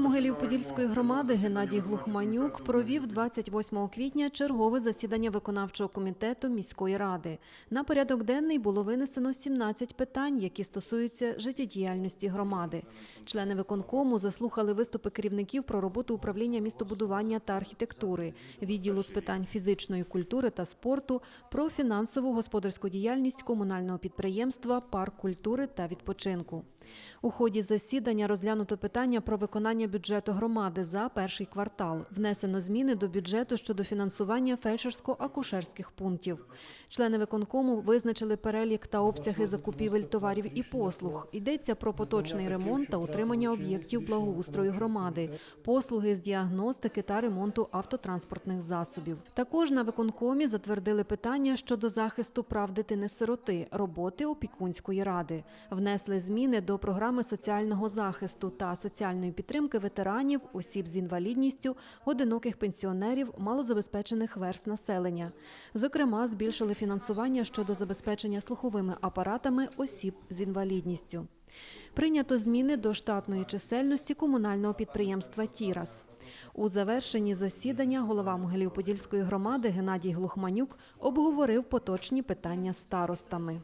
Могилів-Подільської громади Геннадій Глухманюк провів 28 квітня чергове засідання виконавчого комітету міської ради. На порядок денний було винесено 17 питань, які стосуються життєдіяльності громади. Члени виконкому заслухали виступи керівників про роботу управління містобудування та архітектури, відділу з питань фізичної культури та спорту, про фінансову господарську діяльність комунального підприємства Парк культури та відпочинку. У ході засідання розглянуто питання про виконання бюджету громади за перший квартал. Внесено зміни до бюджету щодо фінансування фельдшерсько-акушерських пунктів. Члени виконкому визначили перелік та обсяги закупівель товарів і послуг. Йдеться про поточний ремонт та утримання об'єктів благоустрою громади, послуги з діагностики та ремонту автотранспортних засобів. Також на виконкомі затвердили питання щодо захисту прав дитини-сироти, роботи опікунської ради. Внесли зміни до програми соціального захисту та соціальної підтримки ветеранів, осіб з інвалідністю, одиноких пенсіонерів, малозабезпечених верст населення. Зокрема, збільшили фінансування щодо забезпечення слуховими апаратами осіб з інвалідністю. Прийнято зміни до штатної чисельності комунального підприємства Тірас. У завершенні засідання голова Могилів-Подільської громади Геннадій Глухманюк обговорив поточні питання старостами.